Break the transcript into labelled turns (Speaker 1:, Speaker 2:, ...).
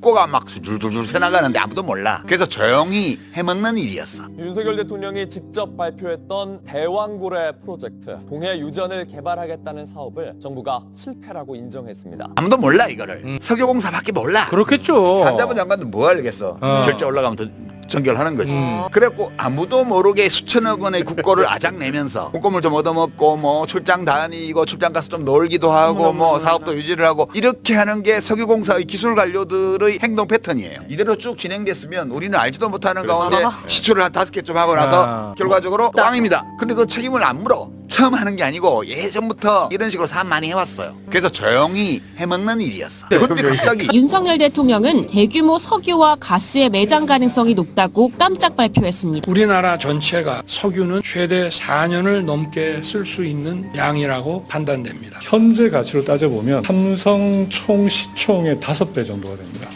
Speaker 1: 꼬가 막 줄줄줄 새나가는데 아무도 몰라. 그래서 조용히 해먹는 일이었어.
Speaker 2: 윤석열 대통령이 직접 발표했던 대왕고래 프로젝트 동해 유전을 개발하겠다는 사업을 정부가 실패라고 인정했습니다.
Speaker 1: 아무도 몰라 이거를. 석유공사밖에 몰라.
Speaker 3: 그렇겠죠.
Speaker 1: 산자부 장관도 뭐 알겠어.
Speaker 3: 어.
Speaker 1: 결제 올라가면 더 전결하는 거지.
Speaker 3: 음.
Speaker 1: 그래갖고 아무도 모르게 수천억 원의 국고를 아작 내면서 국고물 좀 얻어먹고 뭐 출장 다니고 출장 가서 좀 놀기도 하고 뭐 사업도 유지를 하고 이렇게 하는 게 석유공사의 기술 관료들의 행동 패턴이에요. 이대로 쭉 진행됐으면 우리는 알지도 못하는 가운데 시초를 한 다섯 개쯤 하고 나서
Speaker 3: 아.
Speaker 1: 결과적으로 꽝입니다. 근데 그 책임을 안 물어. 처음 하는 게 아니고 예전부터 이런 식으로 사업 많이 해왔어요. 그래서 조용히 해먹는 일이었어. 근데 갑자기
Speaker 4: 윤석열 대통령은 대규모 석유와 가스의 매장 가능성이 높다고 깜짝 발표했습니다.
Speaker 5: 우리나라 전체가 석유는 최대 4년을 넘게 쓸 수 있는 양이라고 판단됩니다.
Speaker 6: 현재 가치로 따져보면 삼성 총 시총의 다섯 배 정도가 됩니다.